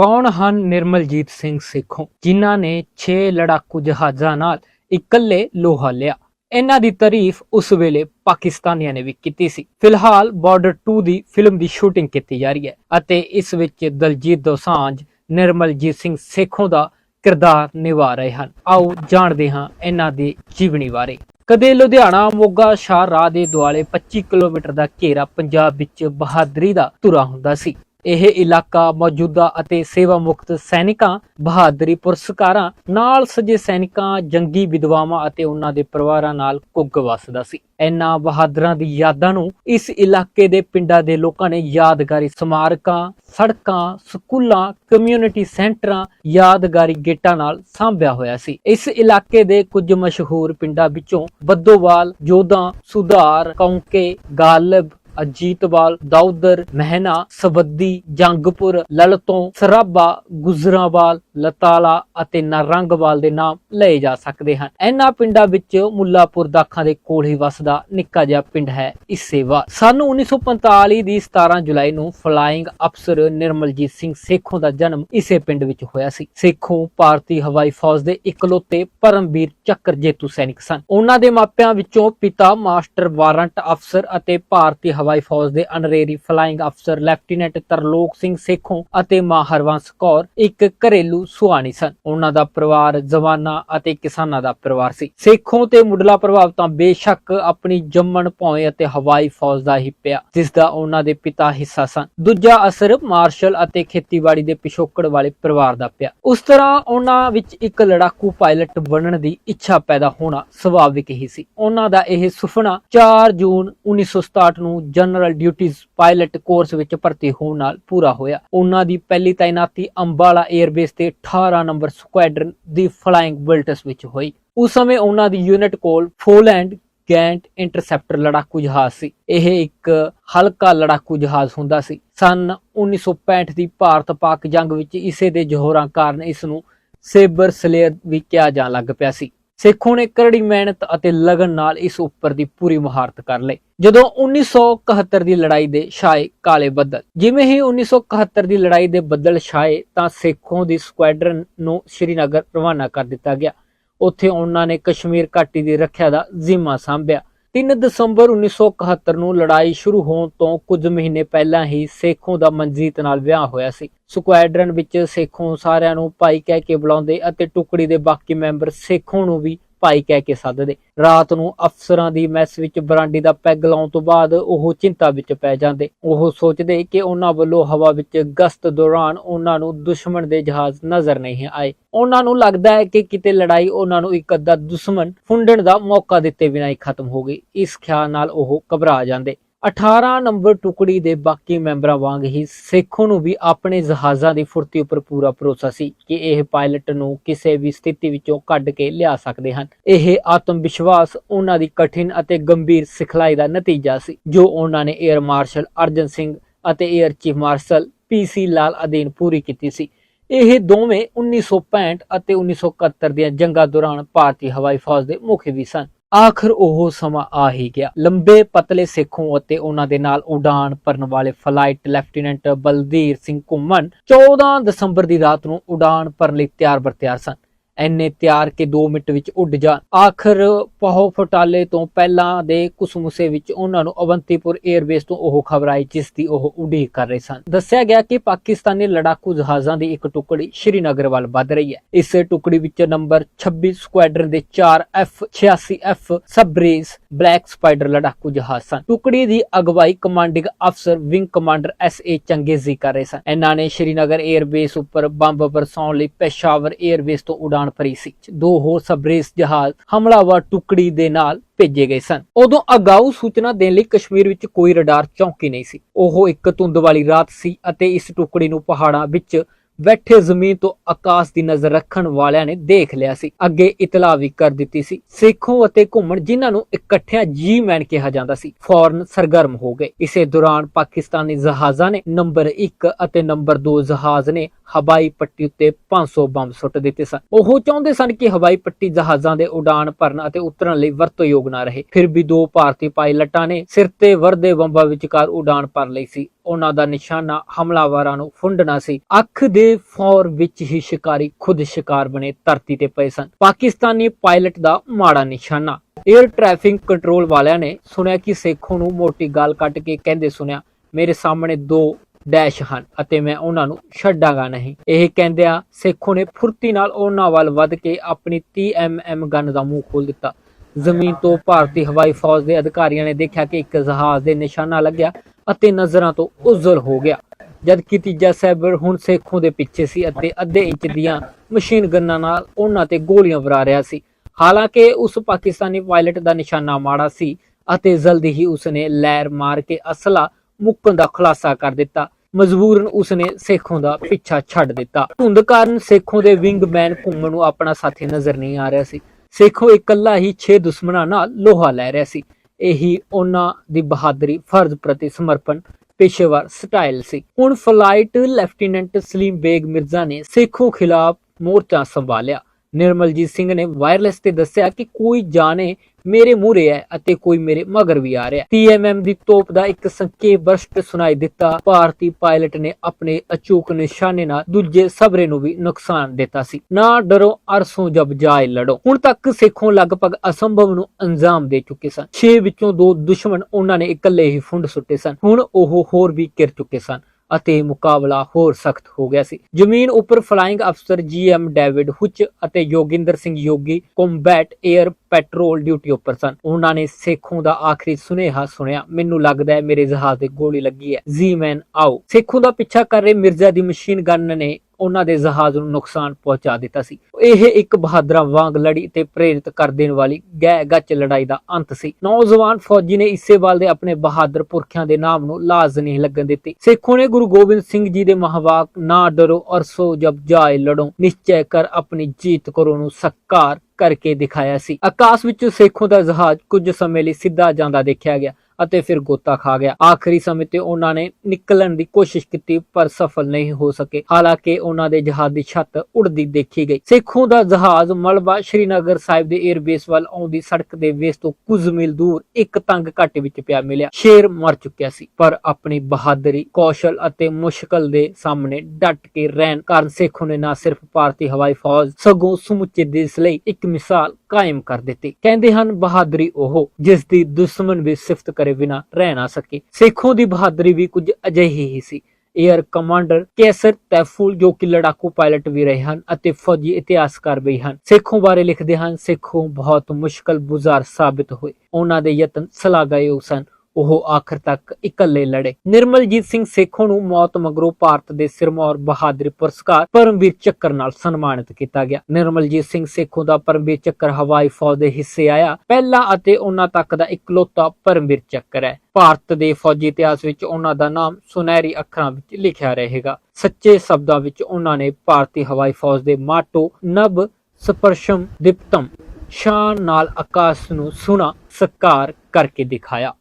ਕੌਣ ਹਨ ਨਿਰਮਲਜੀਤ ਸਿੰਘ ਸਿੱਖੋਂ, ਜਿਨ੍ਹਾਂ ਨੇ 6 ਲੜਾਕੂ ਜਹਾਜ਼ਾਂ ਨਾਲ ਇਕੱਲੇ ਲੋਹਾ ਲਿਆ। ਇਹਨਾਂ ਦੀ ਤਾਰੀਫ ਉਸ ਵੇਲੇ ਪਾਕਿਸਤਾਨੀਆਂ ਨੇ ਵੀ ਕੀਤੀ ਸੀ। ਫਿਲਹਾਲ ਬਾਰਡਰ 2 ਦੀ ਫਿਲਮ ਦੀ ਸ਼ੂਟਿੰਗ ਕੀਤੀ ਜਾ ਰਹੀ ਹੈ ਅਤੇ ਇਸ ਵਿੱਚ ਦਲਜੀਤ ਦੋਸਾਂਝ, ਨਿਰਮਲਜੀਤ ਸਿੰਘ ਸੇਖੋਂ ਦਾ ਕਿਰਦਾਰ ਨਿਭਾ ਰਹੇ ਹਨ। ਆਓ ਜਾਣਦੇ ਹਾਂ ਇਹਨਾਂ ਦੀ ਜੀਵਨੀ ਬਾਰੇ। ਕਦੇ ਲੁਧਿਆਣਾ ਮੋਗਾ ਸ਼ਾਹ ਰਾਹ ਦੇ ਦੁਆਲੇ 25 ਕਿਲੋਮੀਟਰ ਦਾ ਘੇਰਾ ਪੰਜਾਬ ਵਿੱਚ ਬਹਾਦਰੀ ਦਾ ਤੁਰਾ ਹੁੰਦਾ ਸੀ। ਇਹ ਇਲਾਕਾ ਮੌਜੂਦਾ ਅਤੇ ਸੇਵਾ ਮੁਕਤ ਸੈਨਿਕਾਂ, ਬਹਾਦਰੀ ਪੁਰਸਕਾਰਾਂ, ਨਾਲ ਸਜੇ ਸੈਨਿਕਾਂ, ਜੰਗੀ ਵਿਧਵਾਵਾਂ ਅਤੇ ਉਹਨਾਂ ਦੇ ਪਰਿਵਾਰਾਂ ਨਾਲ ਕੁੱਗ ਵਸਦਾ ਸੀ। ਇਹਨਾਂ ਬਹਾਦਰਾਂ ਦੀ ਯਾਦਾਂ ਨੂੰ ਇਸ ਇਲਾਕੇ ਦੇ ਪਿੰਡਾਂ ਦੇ ਲੋਕਾਂ ਨੇ ਯਾਦਗਾਰੀ ਸਮਾਰਕਾਂ, ਸੜਕਾਂ, ਸਕੂਲਾਂ, ਕਮਿਊਨਿਟੀ ਸੈਂਟਰਾਂ, ਯਾਦਗਾਰੀ ਗੇਟਾਂ ਨਾਲ ਸਾਂਭਿਆ ਹੋਇਆ ਸੀ। ਇਸ ਇਲਾਕੇ ਦੇ ਕੁਝ ਮਸ਼ਹੂਰ ਪਿੰਡਾਂ ਵਿੱਚੋਂ ਬੱਦੋਵਾਲ ਜੋਧਾਂ, ਸੁਧਾਰ, ਕੌਂਕੇ, ਗਾਲਬ ਅਜੀਤਵਾਲ ਦਾਊਦਰ, ਮਹਿਨਾ ਸਬੱਦੀ ਜੰਗਪੁਰ, ਲਲਤੋਂ ਸਰਾਬਾ ਗੁਜਰਾਵਾਲ, ਲਤਾਲਾ ਅਤੇ ਨਰੰਗਵਾਲ ਦੇ ਨਾਮ ਲਏ ਜਾ ਸਕਦੇ ਹਨ। ਇਹਨਾਂ ਪਿੰਡਾਂ ਵਿੱਚ ਮੁੱਲਾਪੁਰ ਦਾਖਾਂ ਦੇ ਕੋਲ ਹੀ ਵਸਦਾ ਨਿੱਕਾ ਜਿਹਾ ਪਿੰਡ ਹੈ ਇਸੇਵਾ ਸਨ 1945 ਦੀ 17 ਜੁਲਾਈ ਨੂੰ ਫਲਾਈਂਗ ਅਫਸਰ ਨਿਰਮਲਜੀਤ ਸਿੰਘ ਸੇਖੋਂ ਦਾ ਜਨਮ ਇਸੇ ਪਿੰਡ ਵਿੱਚ ਹੋਇਆ ਸੀ। ਸੇਖੋਂ ਭਾਰਤੀ ਹਵਾਈ ਫੌਜ ਦੇ ਇਕਲੌਤੇ ਪਰਮਵੀਰ ਚੱਕਰ ਜੇਤੂ ਸੈਨਿਕ ਸਨ। ਉਹਨਾਂ ਦੇ ਮਾਪਿਆਂ ਵਿੱਚੋਂ ਪਿਤਾ ਮਾਸਟਰ ਵਾਰੰਟ ਅਫਸਰ ਅਤੇ ਭਾਰਤੀ ਹਵਾਈ ਹਵਾਈ ਫੌਜ ਦੇ ਅਨਰੇਰੀ ਫਲਾਈਂਗ ਅਫਸਰ, ਲੈਫਟੀਨੈਂਟ ਤਰਲੋਕ ਸਿੰਘ ਸੇਖੋਂ ਅਤੇ ਮਾਂ ਹਰਵੰਸ ਕੌਰ, ਇੱਕ ਘਰੇਲੂ ਸੁਹਾਣੀ ਸਨ। ਉਹਨਾਂ ਦਾ ਪਰਿਵਾਰ ਜਵਾਨਾਂ ਅਤੇ ਕਿਸਾਨਾਂ ਦਾ ਪਰਿਵਾਰ ਸੀ। ਸੇਖੋਂ ਤੇ ਮੁੱਢਲਾ ਪ੍ਰਭਾਵ ਤਾਂ ਬੇਸ਼ੱਕ ਆਪਣੀ ਜੰਮਣ ਭੌਂ ਅਤੇ ਹਵਾਈ ਫੌਜ ਦਾ ਹੀ ਪਿਆ, ਜਿਸ ਦਾ ਉਹਨਾਂ ਦੇ ਪਿਤਾ ਹਿੱਸਾ ਸਨ। ਦੂਜਾ ਅਸਰ ਮਾਰਸ਼ਲ ਅਤੇ ਖੇਤੀਬਾੜੀ ਦੇ ਪਿਛੋਕੜ ਵਾਲੇ ਪਰਿਵਾਰ ਦਾ ਪਿਆ। ਉਸ ਤਰ੍ਹਾਂ ਉਹਨਾਂ ਵਿੱਚ ਇੱਕ ਲੜਾਕੂ ਪਾਇਲਟ ਬਣਨ ਦੀ ਇੱਛਾ ਪੈਦਾ ਹੋਣਾ ਸੁਭਾਵਿਕ ਹੀ ਸੀ। ਉਹਨਾਂ ਦਾ ਇਹ ਸੁਪਨਾ 4 ਜੂਨ 1967 ਨੂੰ ਜਨਰਲ ਡਿਊਟੀਜ਼ ਪਾਇਲਟ ਕੋਰਸ ਵਿੱਚ ਭਰਤੀ ਹੋਣ ਨਾਲ ਪੂਰਾ ਹੋਇਆ। ਉਹਨਾਂ ਦੀ ਪਹਿਲੀ ਤਾਇਨਾਤੀ ਅੰਬਾਲਾ 에ਅਰਬੇਸ ਤੇ 18 ਨੰਬਰ ਸਕੁਐਡਰਨ ਦੀ ਫਲਾਈਂਗ ਬਿਲਟਸ ਵਿੱਚ ਹੋਈ। ਉਸ ਸਮੇਂ ਉਹਨਾਂ ਦੀ ਯੂਨਿਟ ਕੋਲ ਫੋਲੈਂਡ ਗੈਂਟ ਇੰਟਰਸੈਪਟਰ ਲੜਾਕੂ ਜਹਾਜ਼ ਸੀ। ਇਹ ਇੱਕ ਹਲਕਾ ਲੜਾਕੂ ਜਹਾਜ਼ ਹੁੰਦਾ ਸੀ। ਸਨ 1965 ਦੀ ਭਾਰਤ ਪਾਕ ਜੰਗ ਵਿੱਚ ਇਸੇ ਦੇ ਜੋਹਰਾਂ ਕਾਰਨ ਇਸ ਨੂੰ ਸੇਬਰ ਸਲੇਅਰ ਵੀ ਕਿਹਾ ਜਾਣ ਲੱਗ ਪਿਆ ਸੀ। ਸੇਖੋਂ ਨੇ ਕਰੜੀ ਮਿਹਨਤ ਅਤੇ ਲਗਨ ਨਾਲ ਇਸ ਉੱਪਰ ਦੀ ਪੂਰੀ ਮਹਾਰਤ ਕਰ ਲਈ ਜਦੋਂ 1971 ਦੀ ਲੜਾਈ ਦੇ ਛਾਏ ਕਾਲੇ ਬੱਦਲ। ਜਿਵੇਂ ਹੀ 1971 ਦੀ ਲੜਾਈ ਦੇ ਬੱਦਲ ਛਾਏ ਤਾਂ ਸੇਖੋਂ ਦੀ ਸਕੁਐਡਰਨ ਨੂੰ ਸ਼੍ਰੀਨਗਰ ਰਵਾਨਾ ਕਰ ਦਿੱਤਾ ਗਿਆ। ਉੱਥੇ ਉਹਨਾਂ ਨੇ ਕਸ਼ਮੀਰ ਘਾਟੀ ਦੀ ਰੱਖਿਆ ਦਾ ਜ਼ਿੰਮਾ ਸੰਭਿਆ। 3 ਦਸੰਬਰ 1971 ਨੂੰ ਲੜਾਈ ਸ਼ੁਰੂ ਹੋਣ ਤੋਂ ਕੁਝ ਮਹੀਨੇ ਪਹਿਲਾਂ ਹੀ ਸੇਖੋਂ ਦਾ ਮਨਜੀਤ ਨਾਲ ਵਿਆਹ ਹੋਇਆ ਸੀ। ਸਕੁਐਡਰਨ ਵਿੱਚ ਸੇਖੋਂ ਸਾਰਿਆਂ ਨੂੰ ਭਾਈ ਕਹਿ ਕੇ ਬੁਲਾਉਂਦੇ ਅਤੇ ਟੁਕੜੀ ਦੇ ਬਾਕੀ ਮੈਂਬਰ ਸੇਖੋਂ ਨੂੰ ਵੀ ਭਾਈ ਕਹਿ ਕੇ ਸੱਦਦੇ। ਰਾਤ ਨੂੰ ਅਫਸਰਾਂ ਦੀ ਮੈਸ ਵਿੱਚ ਬਰਾਂਡੀ ਦਾ ਪੈਗ ਲਾਉਣ ਤੋਂ ਬਾਅਦ ਉਹ ਚਿੰਤਾ ਵਿੱਚ ਪੈ ਜਾਂਦੇ। ਉਹ ਸੋਚਦੇ ਕਿ ਉਹਨਾਂ ਵੱਲੋਂ ਹਵਾ ਵਿੱਚ ਗਸ਼ਤ ਦੌਰਾਨ ਉਹਨਾਂ ਨੂੰ ਦੁਸ਼ਮਣ ਦੇ ਜਹਾਜ਼ ਨਜ਼ਰ ਨਹੀਂ ਆਏ। ਉਹਨਾਂ ਨੂੰ ਲੱਗਦਾ ਹੈ ਕਿ ਕਿਤੇ ਲੜਾਈ ਉਹਨਾਂ ਨੂੰ ਇੱਕ ਅੱਧਾ ਦੁਸ਼ਮਣ ਫੁੰਡਣ ਦਾ ਮੌਕਾ ਦਿੱਤੇ ਬਿਨਾਂ ਹੀ ਖਤਮ ਹੋ ਗਈ। ਇਸ ਖਿਆਲ ਨਾਲ ਉਹ ਘਬਰਾ ਜਾਂਦੇ। 18 ਨੰਬਰ ਟੁਕੜੀ ਦੇ ਬਾਕੀ ਮੈਂਬਰਾਂ ਵਾਂਗ ਹੀ ਸੇਖੋਂ ਨੂੰ ਵੀ ਆਪਣੇ ਜਹਾਜ਼ਾਂ ਦੀ ਫੁਰਤੀ ਉੱਪਰ ਪੂਰਾ ਭਰੋਸਾ ਸੀ ਕਿ ਇਹ ਪਾਇਲਟ ਨੂੰ ਕਿਸੇ ਵੀ ਸਥਿਤੀ ਵਿੱਚੋਂ ਕੱਢ ਕੇ ਲਿਆ ਸਕਦੇ ਹਨ। ਇਹ ਆਤਮ ਵਿਸ਼ਵਾਸ, ਉਹਨਾਂ ਦੀ ਕਠਿਨ ਅਤੇ ਗੰਭੀਰ ਸਿਖਲਾਈ ਦਾ ਨਤੀਜਾ ਸੀ, ਜੋ ਉਹਨਾਂ ਨੇ 에ਅਰ ਮਾਰਸ਼ਲ ਅਰਜਨ ਸਿੰਘ ਅਤੇ air chief marshal PC Lal ਅਧੀਨ ਪੂਰੀ ਕੀਤੀ ਸੀ। ਇਹ ਦੋਵੇਂ 1965 ਅਤੇ 1971 ਦੀਆਂ ਜੰਗਾਂ ਦੌਰਾਨ ਭਾਰਤੀ ਹਵਾਈ ਫੌਜ ਦੇ ਮੁਖੀ ਵੀ ਸਨ। ਆਖਰ ਉਹ ਸਮਾਂ ਆ ਹੀ ਗਿਆ। ਲੰਬੇ ਪਤਲੇ ਸਿੱਖੋਂ ਅਤੇ ਉਹਨਾਂ ਦੇ ਨਾਲ ਉਡਾਨ ਭਰਨ ਵਾਲੇ ਫਲਾਈਟ ਲੈਫਟੀਨੈਂਟ ਬਲਦੀਰ ਸਿੰਘ ਘੁੰਮਣ 14 ਦਸੰਬਰ ਦੀ ਰਾਤ ਨੂੰ ਉਡਾਨ ਭਰਨ ਲਈ ਤਿਆਰ ਬਰ ਤਿਆਰ ਸਨ। ਐਨੇ ਤਿਆਰ ਕੇ 2 ਮਿੰਟ ਵਿੱਚ ਉੱਡ ਜਾ। ਆਖਰ ਪਹੋ ਫਟਾਲੇ ਤੋਂ ਪਹਿਲਾਂ ਦੇ ਕੁਸਮੁਸੇ ਵਿੱਚ ਉਹਨਾਂ ਨੂੰ ਅਵੰਤੀਪੁਰ 에ਅਰਬੇਸ ਤੋਂ ਉਹ ਖਬਰ ਆਈ ਜਿਸ ਦੀ ਉਹ ਉਡੀਕ ਕਰ ਰਹੇ ਸਨ। ਦੱਸਿਆ ਗਿਆ ਕਿ ਪਾਕਿਸਤਾਨੀ ਲੜਾਕੂ ਜਹਾਜ਼ਾਂ ਦੀ ਇੱਕ ਟੁਕੜੀ ਸ਼੍ਰੀਨਗਰ ਵੱਲ ਵੱਧ ਰਹੀ ਹੈ। ਇਸ ਟੁਕੜੀ ਵਿੱਚ ਨੰਬਰ 26 ਸਕੁਐਡਰਨ ਦੇ 4 F ਸਬਰੀਜ਼ ਬਲੈਕ ਸਪਾਈਡਰ ਲੜਾਕੂ ਜਹਾਜ਼ ਸਨ। ਟੁਕੜੀ ਦੀ ਅਗਵਾਈ ਕਮਾਂਡਿੰਗ ਅਫਸਰ wing commander S A Changezi ਕਰ ਰਹੇ ਸਨ। ਇਹਨਾਂ ਨੇ ਸ਼੍ਰੀਨਗਰ 에ਅਰਬੇਸ ਉੱਪਰ ਬੰਬ ਵਰਸਾਉਣ ਲਈ ਪੇਸ਼ਾਵਰ 에ਅਰਬੇਸ ਤੋਂ ਉਡਾਨ ਭਰੀ ਸੀ। ਦੋ ਹੋਰ ਸਬਰੇਸ ਜਹਾਜ਼ ਹਮਲਾਵਰ ਟੁਕੜੀ ਦੇ ਨਾਲ ਭੇਜੇ ਗਏ ਸਨ। ਉਦੋਂ ਅਗਾਊ ਸੂਚਨਾ ਦੇਣ ਲਈ ਕਸ਼ਮੀਰ ਵਿੱਚ ਕੋਈ ਰਡਾਰ ਚੌਕੀ ਨਹੀਂ ਸੀ। ਉਹ ਇੱਕ ਧੁੰਦ ਵਾਲੀ ਰਾਤ ਸੀ ਅਤੇ ਇਸ ਟੁਕੜੀ ਨੂੰ ਪਹਾੜਾਂ ਵਿੱਚ ਬੈਠੇ ਜ਼ਮੀਨ ਤੋਂ ਆਕਾਸ਼ ਦੀ ਨਜ਼ਰ ਰੱਖਣ ਵਾਲਿਆਂ ਨੇ ਦੇਖ ਲਿਆ ਸੀ। ਅੱਗੇ ਇਤਲਾ ਵੀ ਕਰ ਦਿੱਤੀ ਸੀ। ਸੇਖੋਂ ਅਤੇ ਘੁੰਮਣ ਜਿਨ੍ਹਾਂ ਨੂੰ ਇਕੱਠਿਆਂ ਜੀ ਮੈਨ ਕਿਹਾ ਜਾਂਦਾ ਸੀ, ਫੌਰਨ ਸਰਗਰਮ ਹੋ ਗਏ। ਇਸੇ ਦੌਰਾਨ ਪਾਕਿਸਤਾਨੀ ਜਹਾਜ਼ਾਂ ਨੇ ਨੰਬਰ 1 ਅਤੇ ਨੰਬਰ 2 ਜਹਾਜ਼ ਨੇ ਹਵਾਈ ਪੱਟੀ ਉੱਤੇ 500 ਬੰਬ ਸੁੱਟ ਦਿੱਤੇ ਸਨ। ਉਹ ਚਾਹੁੰਦੇ ਸਨ ਕਿ ਹਵਾਈ ਪੱਟੀ ਜਹਾਜ਼ਾਂ ਦੇ ਉਡਾਨ ਭਰਨ ਅਤੇ ਉਤਰਨ ਲਈ ਵਰਤੋਯੋਗ ਨਾ ਰਹੇ। ਫਿਰ ਵੀ ਦੋ ਭਾਰਤੀ ਪਾਇਲਟਾਂ ਨੇ ਸਿਰ ਤੇ ਵਰਦੇ ਬੰਬਾਂ ਵਿਚਕਾਰ ਉਡਾਨ ਭਰ ਲਈ ਸੀ। ਉਹਨਾਂ ਦਾ ਨਿਸ਼ਾਨਾ ਹਮਲਾਵਰਾਂ ਨੂੰ ਫੁੰਡਣਾ ਸੀ। ਅੱਖ ਦੇ ਫੌਰ ਵਿੱਚ ਹੀ ਸ਼ਿਕਾਰੀ ਖੁਦ ਸ਼ਿਕਾਰ ਬਣੇ, ਧਰਤੀ ਤੇ ਪਏ ਸਨ। ਪਾਕਿਸਤਾਨੀ ਪਾਇਲਟ ਦਾ ਮਾੜਾ ਨਿਸ਼ਾਨਾ। 에ਅਰ ਟ੍ਰੈਫਿਕ ਕੰਟਰੋਲ ਵਾਲਿਆਂ ਨੇ ਸੁਣਿਆ ਕਿ ਸੇਖੋਂ ਨੂੰ ਮੋਟੀ ਗੱਲ ਕੱਟ ਕੇ ਕਹਿੰਦੇ ਸੁਣਿਆ, ਮੇਰੇ ਸਾਹਮਣੇ ਦੋ ਡੈਸ਼ ਹਨ ਅਤੇ ਮੈਂ ਉਹਨਾਂ ਨੂੰ ਛੱਡਾਂਗਾ ਨਹੀਂ। ਇਹ ਕਹਿੰਦਿਆਂ ਸੇਖੋਂ ਨੇ ਫੁਰਤੀ ਨਾਲ ਉਹਨਾਂ ਵੱਲ ਵੱਧ ਕੇ ਆਪਣੀ 30 ਐਮਐਮ ਗਨ ਦਾ ਮੂੰਹ ਖੋਲ ਦਿੱਤਾ। ਜ਼ਮੀਨ ਤੋਂ ਭਾਰਤੀ ਹਵਾਈ ਫੌਜ ਦੇ ਅਧਿਕਾਰੀਆਂ ਨੇ ਦੇਖਿਆ ਕਿ ਇੱਕ ਜਹਾਜ਼ ਦੇ ਨਿਸ਼ਾਨਾ ਲੱਗਿਆ ਅਤੇ ਨਜ਼ਰਾਂ ਤੋਂ ਉਜ਼ਲ ਹੋ ਗਿਆ। ਜਦ ਕਿ ਤੀਜਾ ਸਾਈਬਰ ਹੁਣ ਸੇਖੋਂ ਦੇ ਪਿੱਛੇ ਸੀ ਅਤੇ ਅੱਧੇ ਇੰਚ ਦੀਆਂ ਮਸ਼ੀਨ ਗੰਨਾਂ ਨਾਲ ਉਹਨਾਂ ਤੇ ਗੋਲੀਆਂ ਵਰਾ ਰਿਹਾ ਸੀ। ਹਾਲਾਂਕਿ ਉਸ ਪਾਕਿਸਤਾਨੀ ਪਾਇਲਟ ਦਾ ਨਿਸ਼ਾਨਾ ਮਾੜਾ ਸੀ ਅਤੇ ਜਲਦੀ ਹੀ ਉਸਨੇ ਲੈਰ ਮਾਰ ਕੇ ਅਸਲਾ ਮੁੱਕਣ ਦਾ ਖੁਲਾਸਾ ਕਰ ਦਿੱਤਾ। ਮਜਬੂਰਨ ਉਸਨੇ ਸੇਖੋਂ ਦਾ ਪਿੱਛਾ ਛੱਡ ਦਿੱਤਾ। ਧੁੰਦ ਕਾਰਨ ਸੇਖੋਂ ਦੇ ਵਿੰਗਮੈਨ ਘੁੰਮਣ ਨੂੰ ਆਪਣਾ ਸਾਥੀ ਨਜ਼ਰ ਨਹੀਂ ਆ ਰਿਹਾ ਸੀ। ਸੇਖੋਂ ਇਕੱਲਾ ਹੀ 6 ਦੁਸ਼ਮਣਾਂ ਨਾਲ ਲੋਹਾ ਲੈ ਰਿਹਾ ਸੀ। ਇਹੀ ਉਹਨਾਂ ਦੀ ਬਹਾਦਰੀ ਫਰਜ਼ ਪ੍ਰਤੀ ਸਮਰਪਣ ਪੇਸ਼ੇਵਰ ਸਟਾਈਲ ਸੀ। ਹੁਣ ਫਲਾਈਟ ਲੈਫਟੀਨੈਂਟ ਸਲੀਮ ਬੇਗ ਮਿਰਜ਼ਾ ਨੇ ਸੇਖੋਂ ਖਿਲਾਫ ਮੋਰਚਾ ਸੰਭਾਲਿਆ। ਨਿਰਮਲਜੀਤ ਸਿੰਘ ਨੇ ਵਾਇਰਲੈਸ ਤੇ ਦੱਸਿਆ ਕਿ ਕੋਈ ਜਾਣੇ ਮੇਰੇ ਮੂਹਰੇ ਹੈ ਅਤੇ ਕੋਈ ਮੇਰੇ ਮਗਰ ਵੀ ਆ ਰਿਹਾ ਟੀਐਮਐਮ ਦੀ ਤੋਪ ਦਾ ਇੱਕ ਸੰਖੇਪ ਬਰਸਟ ਸੁਣਾਈ ਦਿੱਤਾ। ਭਾਰਤੀ ਪਾਇਲਟ ਨੇ ਆਪਣੇ ਅਚੂਕ ਨਿਸ਼ਾਨੇ ਨਾਲ ਦੂਜੇ ਸਬਰੇ ਨੂੰ ਵੀ ਨੁਕਸਾਨ ਦਿੱਤਾ ਸੀ। ਨਾ ਡਰੋ, ਅਰਸੋਂ ਜਬ ਜਾਏ ਲੜੋ। ਹੁਣ ਤੱਕ ਸਿੱਖੋਂ ਲਗਭਗ ਅਸੰਭਵ ਨੂੰ ਅੰਜਾਮ ਦੇ ਚੁੱਕੇ ਸਨ। 6 ਵਿੱਚੋਂ ਦੋ ਦੁਸ਼ਮਣ ਉਹਨਾਂ ਨੇ ਇਕੱਲੇ ਹੀ ਫੁੰਡ ਸੁੱਟੇ ਸਨ। ਹੁਣ ਉਹ ਹੋਰ ਵੀ ਕਿਰ ਚੁੱਕੇ ਸਨ। ਅਤੇ ਮੁਕਾਬਲਾ ਹੋਰ ਸਖਤ ਹੋ ਗਿਆ ਸੀ। ਜ਼ਮੀਨ ਉੱਪਰ ਫਲਾਈਂਗ ਅਫਸਰ ਜੀਐਮ ਡੇਵਿਡ ਹੁਚ ਅਤੇ Yoginder Singh Yogi combat air patrol duty ਉੱਪਰ ਸਨ। ਉਹਨਾਂ ਨੇ ਸੇਖੋਂ ਦਾ ਆਖਰੀ ਸੁਨੇਹਾ ਸੁਣਿਆ। ਮੈਨੂੰ ਲੱਗਦਾ ਹੈ ਮੇਰੇ ਜਹਾਜ਼ ਤੇ ਗੋਲੀ ਲੱਗੀ ਹੈ। ਜੀ ਮੈਨ ਆਓ। ਸੇਖੋਂ ਦਾ ਪਿੱਛਾ ਕਰ ਰਹੇ ਮਿਰਜ਼ਾ ਦੀ ਮਸ਼ੀਨ ਗਨ ਨੇ ਉਹਨਾਂ ਦੇ ਜਹਾਜ਼ ਨੂੰ ਨੁਕਸਾਨ ਪਹੁੰਚਾ ਦਿੱਤਾ ਸੀ। ਇਹ ਇੱਕ ਬਹਾਦਰਾਂ ਵਾਂਗ ਲੜੀ ਤੇ ਪ੍ਰੇਰਿਤ ਕਰ ਦੇਣ ਵਾਲੀ ਗਹਿ ਗੱਚ ਲੜਾਈ ਦਾ ਅੰਤ ਸੀ। ਨੌਜਵਾਨ ਫੌਜੀ ਨੇ ਇਸੇਵਾਲ ਦੇ ਆਪਣੇ ਬਹਾਦਰ ਪੁਰਖਿਆਂ ਦੇ ਨਾਮ ਨੂੰ ਲਾਜ਼ ਨਹੀਂ ਲੱਗਣ ਦਿੱਤੀ। ਸਿੱਖੋ ਨੇ ਗੁਰੂ ਗੋਬਿੰਦ ਸਿੰਘ ਜੀ ਦੇ ਮਹਾਵਾਕ, ਨਾ ਡਰੋ ਅਰਸੋ ਜਬ ਜਾਏ ਲੜੋ, ਨਿਸ਼ਚੈ ਕਰ ਆਪਣੀ ਜੀਤ ਕਰੋ ਨੂੰ ਸੱਕਾਰ ਕਰਕੇ ਦਿਖਾਇਆ ਸੀ। ਆਕਾਸ਼ ਵਿੱਚ ਸੇਖੋਂ ਦਾ ਜਹਾਜ਼ ਕੁਝ ਸਮੇਂ ਲਈ ਸਿੱਧਾ ਜਾਂਦਾ ਦੇਖਿਆ ਗਿਆ। ਅਤੇ ਫਿਰ ਗੋਤਾ ਖਾ ਗਿਆ। ਆਖਰੀ ਸਮੇਂ ਤੇ ਉਹਨਾਂ ਨੇ ਨਿਕਲਣ ਦੀ ਕੋਸ਼ਿਸ਼ ਕੀਤੀ, ਪਰ ਸਫਲ ਨਹੀਂ ਹੋ ਸਕੇ। ਹਾਲਾਂਕਿ ਉਹਨਾਂ ਦੇ ਜਹਾਜ਼ ਦੀ ਛੱਤ ਉੜਦੀ ਦੇਖੀ ਗਈ। ਸੇਖੋਂ ਦਾ ਜਹਾਜ਼ ਮਲਬਾ ਸ਼੍ਰੀਨਗਰ ਸਾਹਿਬ ਦੇ 에ਅਰਬੇਸ ਵੱਲ ਆਉਂਦੀ ਸੜਕ ਦੇ ਵੇਸ ਤੋਂ ਕੁਝ ਮੀਲ ਦੂਰ ਇੱਕ ਤੰਗ ਘਾਟੀ ਵਿੱਚ ਪਿਆ ਮਿਲਿਆ। ਸ਼ੇਰ ਮਰ ਚੁੱਕਿਆ ਸੀ, ਪਰ ਆਪਣੀ ਬਹਾਦਰੀ, ਕੌਸ਼ਲ ਅਤੇ ਮੁਸ਼ਕਲ ਦੇ ਸਾਹਮਣੇ ਡਟ ਕੇ ਰਹਿਣ ਕਾਰਨ ਸੇਖੋਂ ਨੇ ਨਾ ਸਿਰਫ ਭਾਰਤੀ ਹਵਾਈ ਫੌਜ ਸਗੋਂ ਸਮੁੱਚੇ ਦੇਸ਼ ਲਈ ਇੱਕ ਮਿਸਾਲ ਕਾਇਮ ਕਰ ਦਿੱਤੀ। ਕਹਿੰਦੇ ਹਨ, ਬਹਾਦਰੀ ਉਹ ਜਿਸ ਦੀ ਦੁਸ਼ਮਣ ਵੀ ਸਿਫਤ ਕਰੇ ਬਿਨਾ ਰਹਿ ਨਾ ਸਕੇ। ਸਿੱਖੋ ਦੀ ਬਹਾਦਰੀ ਵੀ ਕੁਝ ਅਜਿਹੀ ਹੀ ਸੀ। 에ਅਰ ਕਮਾਂਡਰ ਕੇਸਰ ਤੈਫੂਲ ਜੋ ਕਿ ਲੜਾਕੂ ਪਾਇਲਟ ਵੀ ਰਹੇ ਹਨ ਅਤੇ ਫੌਜੀ ਇਤਿਹਾਸਕਾਰ ਵੀ ਹਨ, ਸੇਖੋਂ ਬਾਰੇ ਲਿਖਦੇ ਹਨ, ਸਿੱਖੋਂ ਬਹੁਤ ਮੁਸ਼ਕਲ ਗੁਜ਼ਾਰ ਸਾਬਿਤ ਹੋਏ। ਉਹਨਾਂ ਦੇ ਯਤਨ ਸਲਾਹਯੋਗ ਸਨ। ਉਹ ਆਖਰ ਤੱਕ ਇਕੱਲੇ ਲੜੇ। ਨਿਰਮਲਜੀਤ ਸਿੰਘ ਸੇਖੋਂ ਨੂੰ ਮੌਤ ਮਗਰੋਂ ਭਾਰਤ ਦੇ ਸਿਰਮੌਰ ਬਹਾਦਰੀ ਪੁਰਸਕਾਰ ਪਰਮਵੀਰ ਚੱਕਰ ਨਾਲ ਸਨਮਾਨਿਤ ਕੀਤਾ ਗਿਆ। ਨਿਰਮਲਜੀਤ ਸਿੰਘ ਸੇਖੋਂ ਦਾ ਪਰਮਵੀਰ ਚੱਕਰ ਹਵਾਈ ਫੌਜ ਦੇ ਹਿੱਸੇ ਆਇਆ। ਪਹਿਲਾ ਅਤੇ ਉਹਨਾਂ ਤੱਕ ਦਾ ਇਕਲੌਤਾ ਪਰਮਵੀਰ ਚੱਕਰ ਹੈ। ਭਾਰਤ ਦੇ ਫੌਜੀ ਇਤਿਹਾਸ ਵਿੱਚ ਉਹਨਾਂ ਦਾ ਨਾਮ ਸੁਨਹਿਰੀ ਅੱਖਰਾਂ ਵਿੱਚ ਲਿਖਿਆ ਰਹੇਗਾ। ਸੱਚੇ ਸ਼ਬਦਾਂ ਵਿੱਚ ਉਹਨਾਂ ਨੇ ਭਾਰਤੀ ਹਵਾਈ ਫੌਜ ਦੇ ਮਾਟੋ ਨਭ ਸਪਰਸ਼ਮ ਦਿਪਤਮ ਸ਼ਾਨ ਨਾਲ ਆਕਾਸ਼ ਨੂੰ ਸੁਣਾ ਸਕਾਰ ਕਰਕੇ ਦਿਖਾਇਆ।